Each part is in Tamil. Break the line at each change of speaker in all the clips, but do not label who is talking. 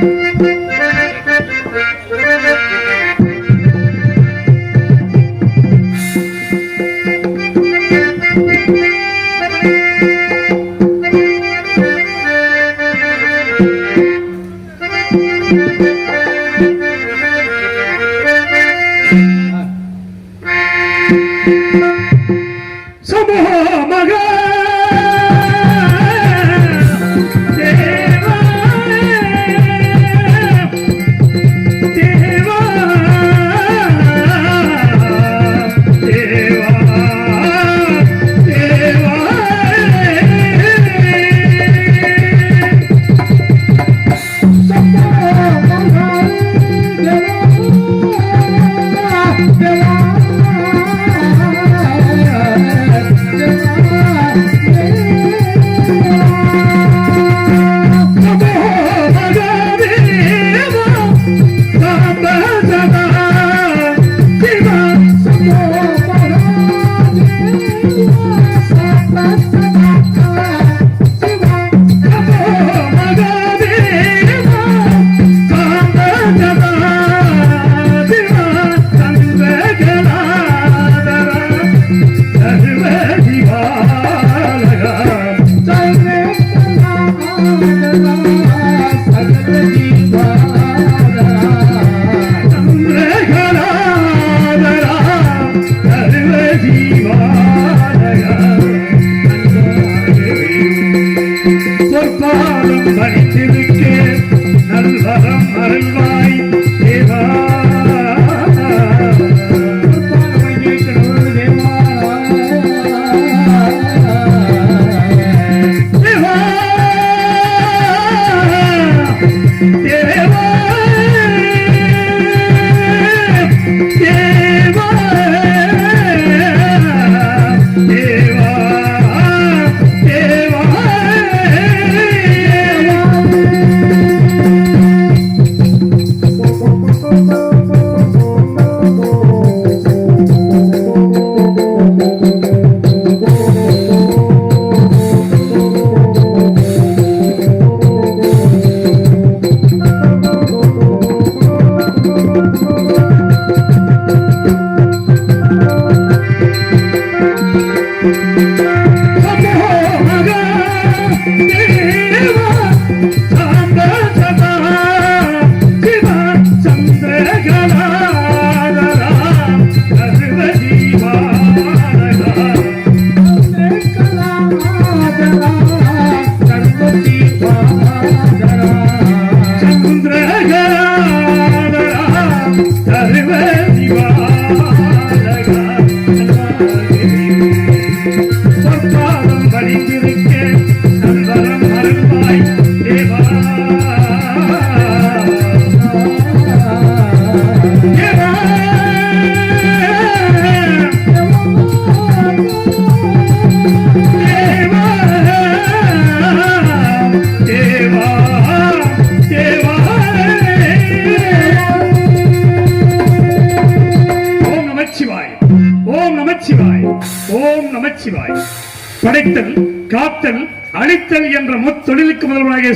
Thank you.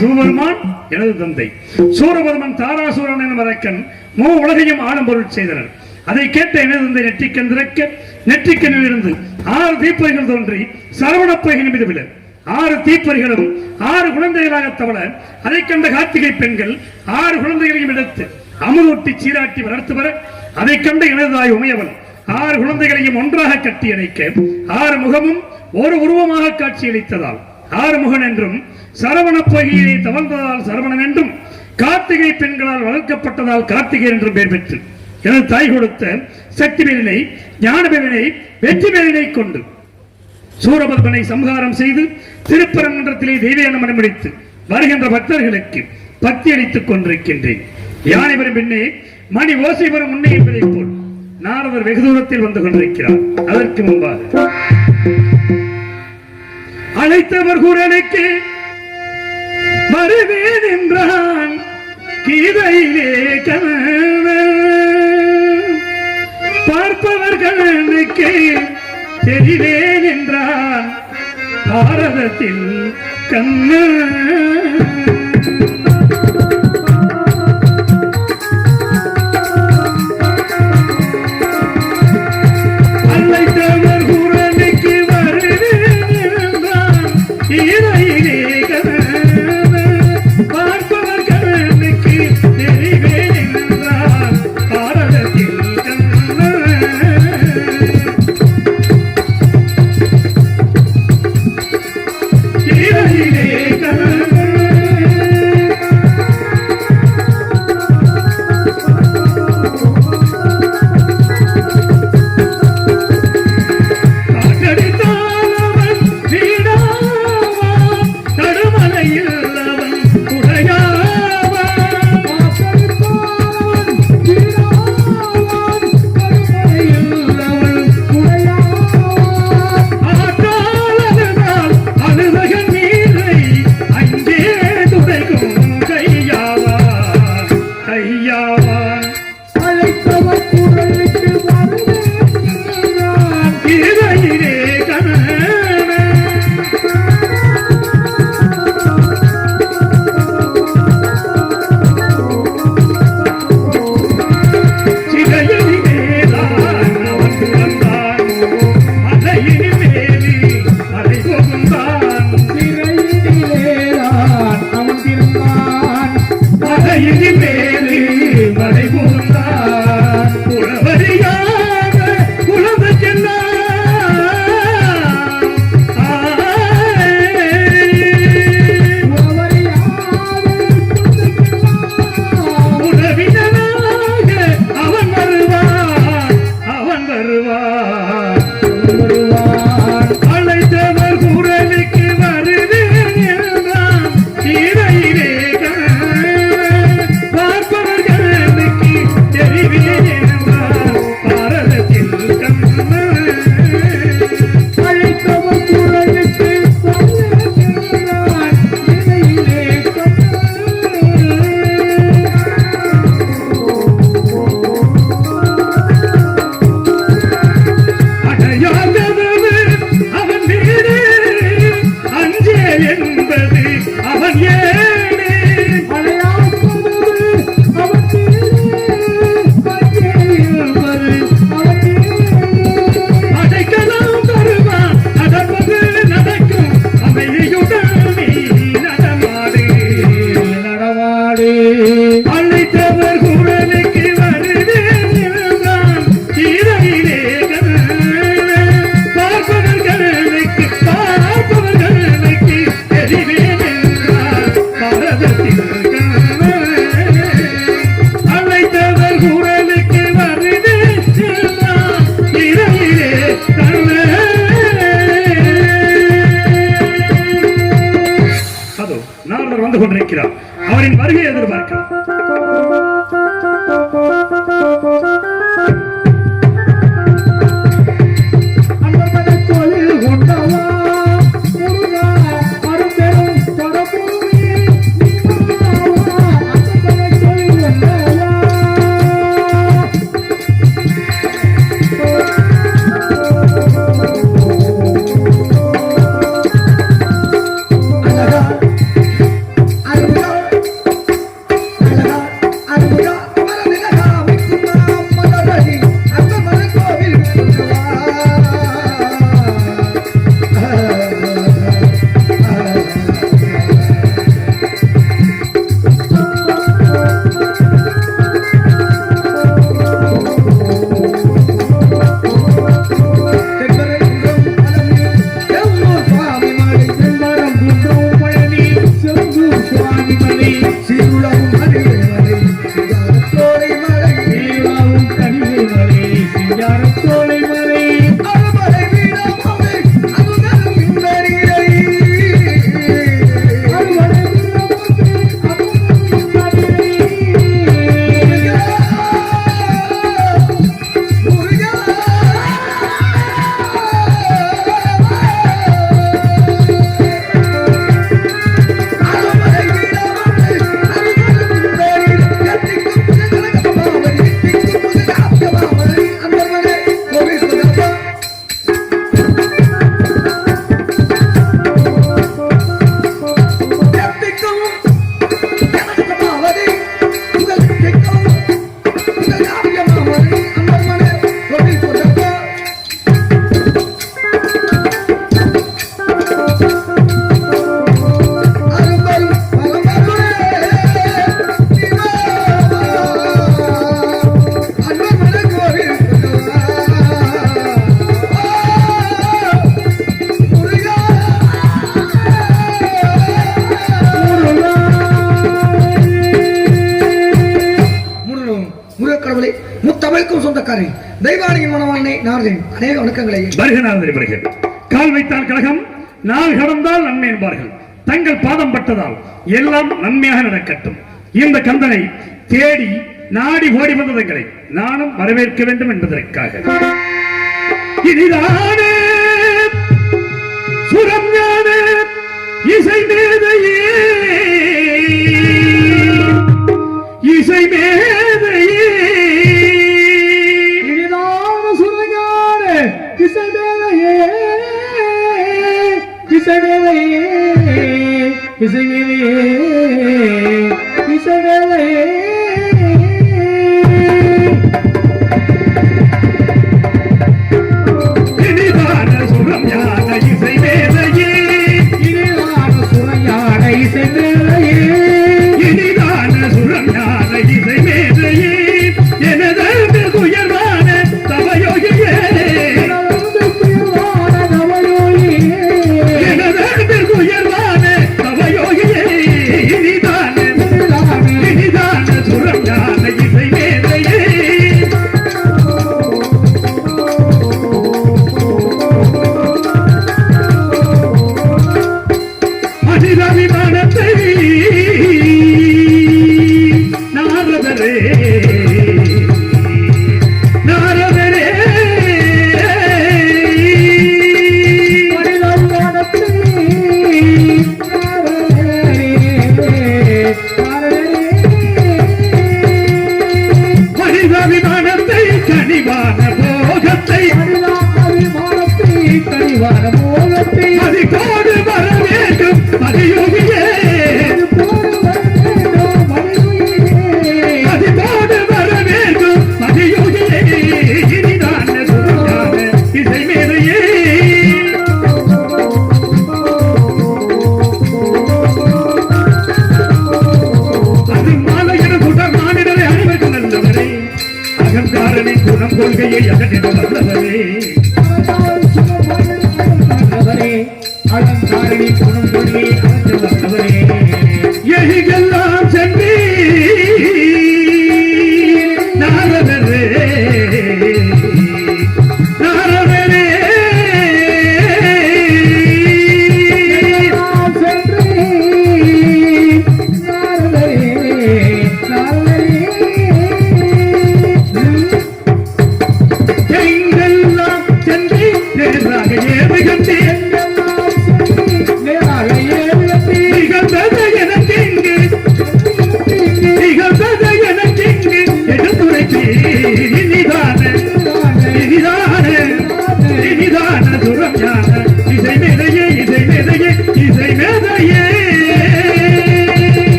சிவபெருமான் எனது தந்தை. சூரபெருமன் தாராசூரன் என அரக்கன் மூ உலகையும் ஆளும் பொருள் செய்தனர். அதை கேட்ட எனது தந்தை நெற்றிக்கண் திறக்க நெற்றிக்கண்ணில் இருந்து ஆறு தீப்பொறிகள் தோன்றி சரவணப்பொய்கள் மீது விழ. ஆறு தீப்பொறிகளும் ஆறு குழந்தைகளாக தவள அதை கண்ட கார்த்திகை பெண்கள் ஆறு குழந்தைகளையும் எடுத்து அமுதொட்டி சீராட்டி வளர்த்து வர அதை கண்ட எனதாய் உமையவன் ஆறு குழந்தைகளையும் ஒன்றாக கட்டி அணைக்க ஆறு முகமும் ஒரு உருவமாக காட்சியளித்ததால் ஆறுமுகன் என்றும் சரவண பொய்கையை தவழ்ந்ததால் சரவணன் என்றும் கார்த்திகை பெண்களால் வளர்க்கப்பட்டதால் கார்த்திகை என்றும் பெயர் பெற்று எனது தாய் கொடுத்த சக்தி மேலினை ஞான மேலினை வெற்றி மேலினை கொண்டு சூரபத்மனை சம்ஹாரம் செய்து திருப்பரங்குன்றத்திலே தெய்வீக அனுமதித்து வருகின்ற பக்தர்களுக்கு பக்தி அளித்துக் கொண்டிருக்கின்றேன். யானை வரும் பின்னே மணி ஓசை வரும் முன்னே போல் நாரதர் வெகு தூரத்தில் வந்து கொண்டிருக்கிறார். அதற்கு முன்பாக அழைத்தவர் குரலுக்கு வருவேன் என்றான் கீதையிலே கணவன் பார்ப்பவர்களுக்கு தெரிவேன் என்றான் பாரதத்தின் கண்ண
நாரதர் வந்து கொண்டிருக்கிறார். அவரின் வருகை எதிர்பார்க்கிறார்
உட்காரு தெய்வானியின் மனவானை நார்தன் அநேக வணக்கங்களை
வருக நார்தனை வருக கால் வைத்தால் கழகம் நாள் கடந்தால் நன்மை என்பார்கள். தங்கள் பாதம் பட்டதால் எல்லாம் நன்மையாக நடக்கட்டும். இந்த கந்தனை தேடி நாடி ஓடி வந்ததங்களை நானும் வரவேற்க வேண்டும் என்பதற்காக. இனிதானே சுரம்யானே இசை மேதையே இசை
மேதை Bizi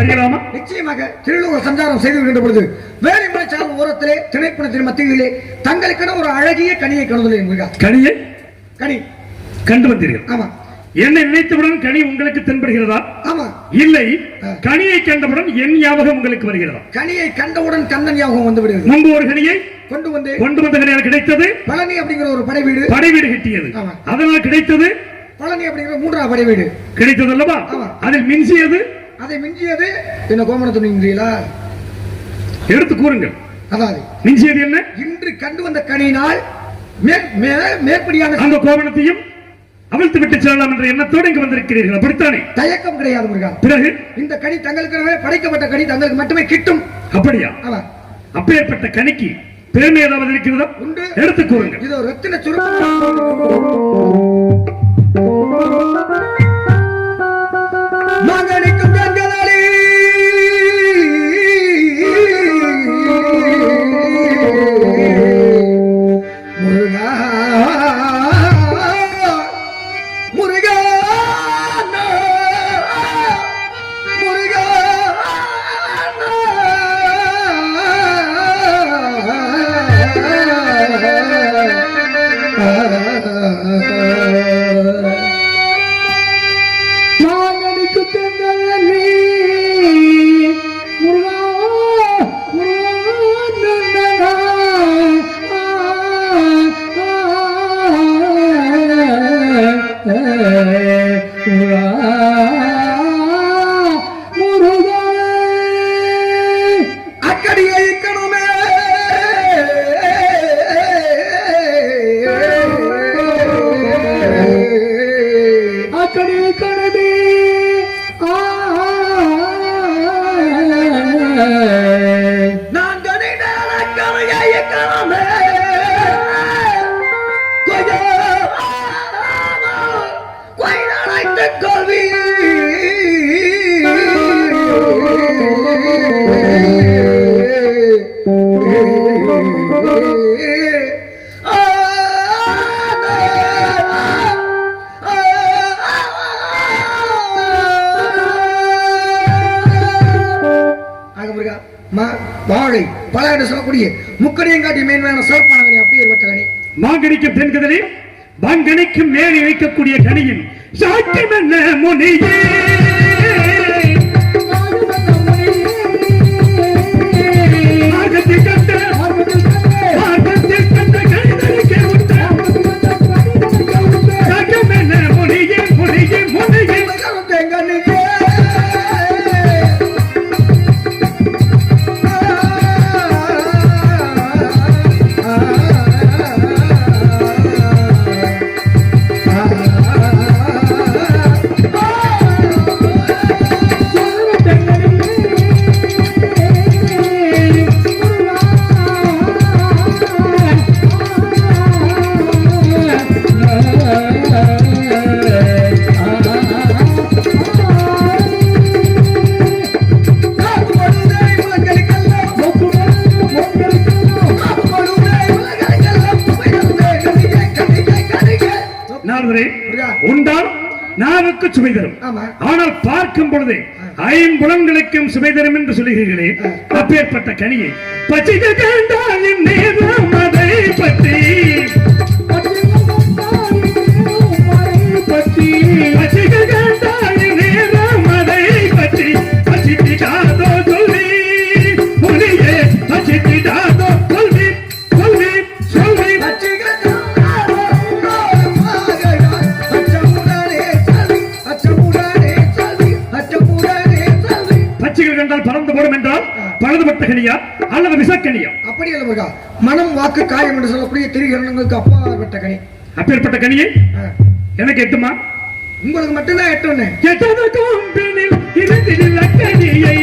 அறியலாமா
நிச்சயமாக திருநூறு சஞ்சாரம் செய்து வருகின்ற பொழுது வேலிமலை சார்ந்த ஓரத்திலே திணைப்பணத்தின் மத்தியிலே தங்களுக்கென ஒரு அழகிய கனியை முருகா.
கனியை?
கனி.
கண்டு வந்தீர்கள்
ஆமா.
என்னை நினைத்தவுடன் கனி உங்களுக்கு தென்படுகிறதா?
ஆமா.
இல்லை. கனியை கண்டவுடன் என் ஞாபகம் உங்களுக்கு வருகிறதா?
கனியை கண்டவுடன் கண்ணன் ஞாபகம் வந்து விடுகிறது.
முன்பு ஒரு கனியை
கொண்டு வந்து
கொண்டு வந்த கனியால் கிடைத்தது?
பழனி அப்படிங்கிற ஒரு படை வீடு
படை வீடு கிட்டியது. அதனால் கிடைத்தது?
பழனி அப்படிங்கிற மூன்றாவது படை வீடு
கிடைத்தது அல்லவா. அதில் மிஞ்சியது
அதை மிஞ்சியது என்ன கோமண துணிங்களா
எடுத்து கூறுங்கள்.
அதாவது
மிஞ்சியது என்ன?
இன்று கண்டு வந்த கனியினால் மேற்படியான
அந்த கோவணத்தையும் அவிழ்த்து விட்டு செல்லலாம் என்ற எண்ணத்தோடு இங்கு வந்திருக்கிறீர்கள். அப்படித்தானே?
தயக்கம் கிடையாது முருகா.
பிறகு?
இந்த கனி தங்களுக்கு படைக்கப்பட்ட கனி தங்களுக்கு மட்டுமே கிட்டும்.
அப்படியா? அப்பேற்பட்ட கனிக்கு பெருமை ஏதாவது இருக்கிறதா?
உண்டு.
எடுத்து கூறுங்கள்.
இது ஒரு ரத்தின சுருக்கம் மகனுக்கும் கண்களே முருகா.
மாங்கனிக்கும் தென்கதலே மாங்கனிக்கும் மேலே வைக்கக்கூடிய கனியின் சாட்சியம் என்ன முனியே? சுவை தரும்.
ஆமா.
ஆனால் பார்க்கும் பொழுது ஐம்புலன்களுக்கும் சுவை தரும் என்று சொல்லுகிறீர்களே அப்பேற்பட்ட கனியை. பச்சிக கண்டாயின் நேரம் அதை பற்றி கனியா அல்லது விஷக்கனியா
அப்படி அல்ல முருகா மனம் வாக்கு காயம் என்று சொல்லக்கூடிய திரிகரணங்களுக்கு அப்பாற்பட்ட கனி.
அப்பேற்பட்ட கனியை. எனக்கு எட்டுமா?
உங்களுக்கு மட்டும்தான் எட்டோன்னு
எட்டது கோம்பினில் இருந்தில் கனியை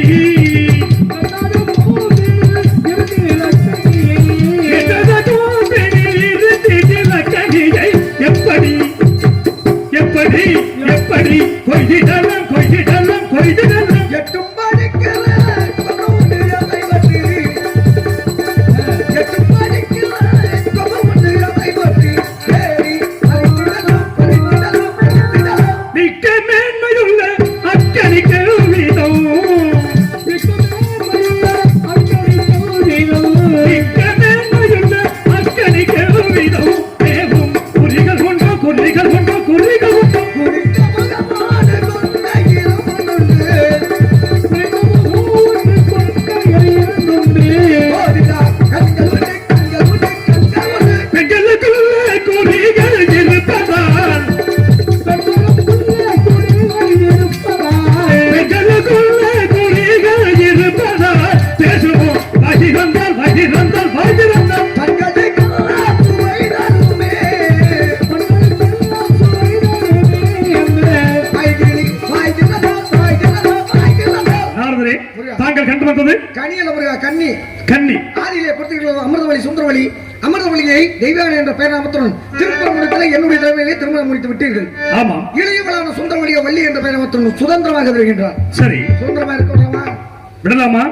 கன்னி.
கன்னி.
ஆதியிலே பொறுத்துக்கிறது அமிர்தவழி சுந்தரவழி அமிர்தவழியை தெய்வான என்ற பெயராமத்துடன் திருப்பரங்குன்றத்தில் என்னுடைய தலைமையிலே திருமணம் முடித்து விட்டீர்கள்.
ஆமாம்
இளையவளான சுந்தரவழியை வள்ளி என்ற பெயராமத்துடன் சுதந்திரமாக வருகின்றார்
சரி.
சுதந்திரமா இருக்கலாமா
விடலாமா?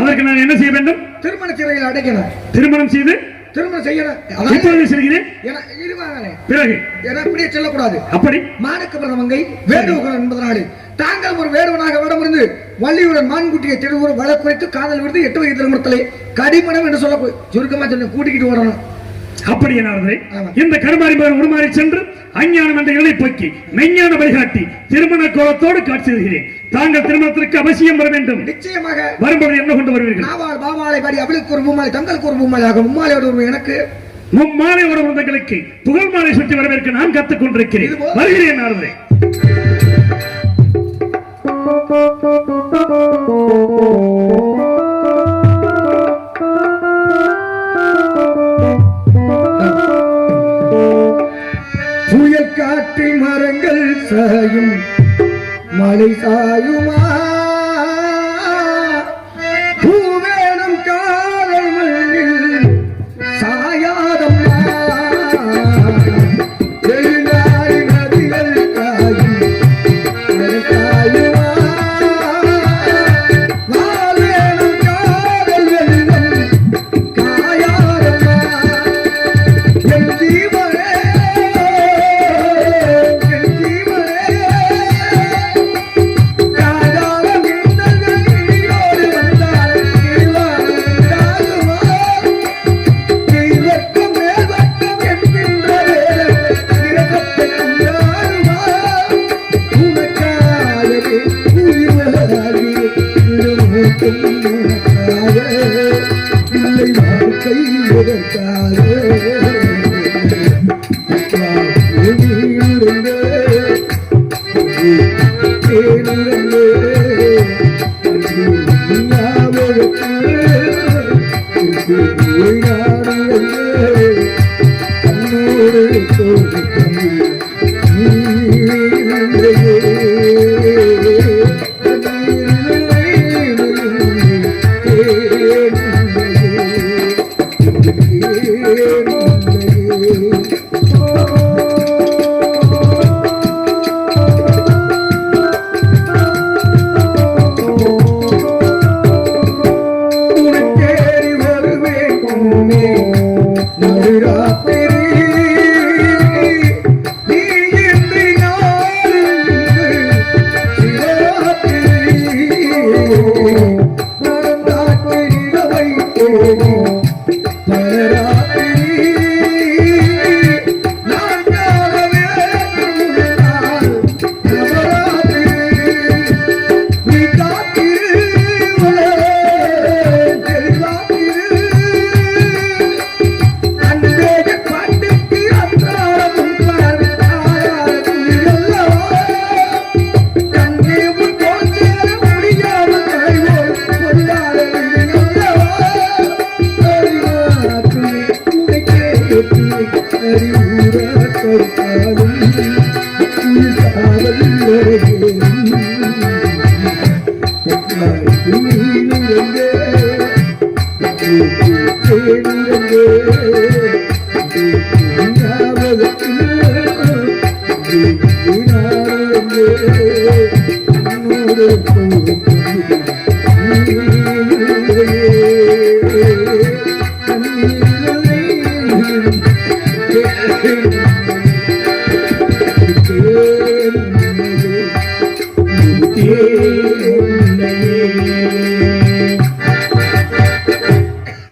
அதற்கு நான் என்ன செய்ய வேண்டும்?
திருமண சிறையில் அடைக்கணும்.
திருமணம் செய்து
திருமணம் செய்யணும்
பிறகு.
என இப்படியே செல்லக்கூடாது.
அப்படி.
மானுக்க பிரதமங்கை வேடுவகன் என்பதனாலே. தாங்கள் ஒரு வேடுவனாக வடமிருந்து வள்ளியுடன் மான்குட்டியை திருவுரு வழக்குரைத்து காதல் விருது எட்டு வயது திருமணத்திலே கடிமணம் என்று சொல்ல போய் சுருக்கமா சொல்லி கூட்டிக்கிட்டு வரணும்.
அப்படி என்னாரதே
ஆமா.
இந்த கருமாறி மகன் உருமாறி சென்று அஞ்ஞானம் என்ற இலை போக்கி மெஞ்ஞான வழிகாட்டி திருமண கோலத்தோடு காட்சி தாங்கள் திருமணத்திற்கு அவசியம் வர வேண்டும்.
நிச்சயமாக.
வரும்போது என்ன கொண்டு வருவீர்கள்?
பாமாலை பாடி அவளுக்கு ஒரு பூமாலை தங்களுக்கு ஒரு பூமாலையாக மும்மாலையோடு ஒரு எனக்கு.
மும்மாலை ஒரு விருந்தங்களுக்கு புகழ் மாலை சுற்றி வரவேற்க நான் கத்துக் கொண்டிருக்கிறேன் வருகிறேன் நாரதே
புயல் காற்றி மரங்கள் சாயும் மழை சாயுமா? எதற்காக நடுராத்திரி